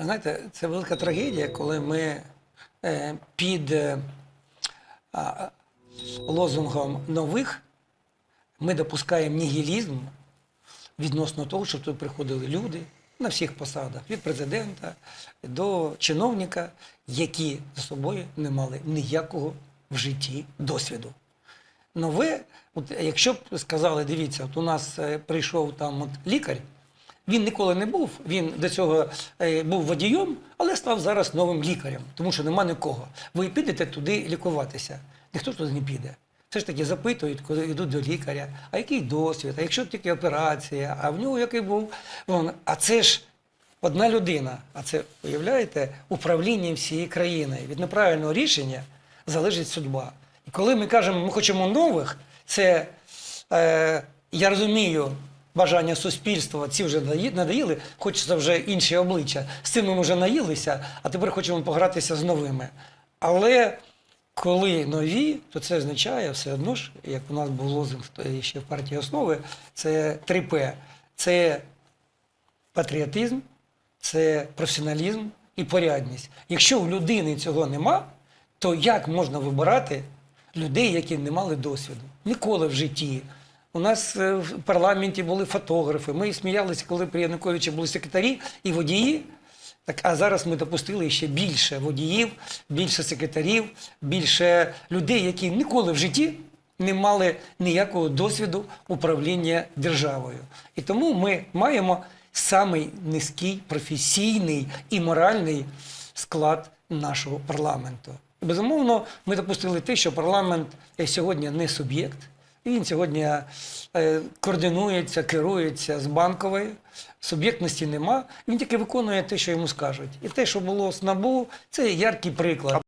Знаєте, це велика трагедія, коли ми е, під е, лозунгом нових ми допускаємо нігілізм відносно того, щоб тут приходили люди на всіх посадах, від президента до чиновника, які за собою не мали ніякого в житті досвіду. Нове, от якщо б сказали, дивіться, от у нас е, прийшов там от лікар, він ніколи не був, він до цього е, був водієм, але став зараз новим лікарем, тому що нема нікого. Ви підете туди лікуватися. Ніхто туди не піде. Все ж таки запитують, коли йдуть до лікаря, а який досвід, а якщо тільки операція, а в нього який був. А це ж одна людина, а це, уявляєте, управління всієї країни. Від неправильного рішення залежить судьба. І коли ми кажемо, ми хочемо нових, це е, я розумію бажання суспільства, ці вже надоїли, хочеться вже інші обличчя. З цим ми вже наїлися, а тепер хочемо погратися з новими. Але коли нові, то це означає все одно ж, як у нас був лозунг ще в партії основи, це 3П. Це патріотизм, це професіоналізм і порядність. Якщо у людини цього нема, то як можна вибирати людей, які не мали досвіду? Ніколи в житті. У нас е, в парламенті були фотографи. Ми сміялися, коли при Януковичі були секретарі і водії. Так, а зараз ми допустили ще більше водіїв, більше секретарів, більше людей, які ніколи в житті не мали ніякого досвіду управління державою. І тому ми маємо самий низький професійний і моральний склад нашого парламенту. Безумовно, ми допустили те, що парламент е, сьогодні не суб'єкт. Він сьогодні е, координується, керується з банкової, суб'єктності нема. Він тільки виконує те, що йому скажуть. І те, що було з НАБУ, це яркий приклад.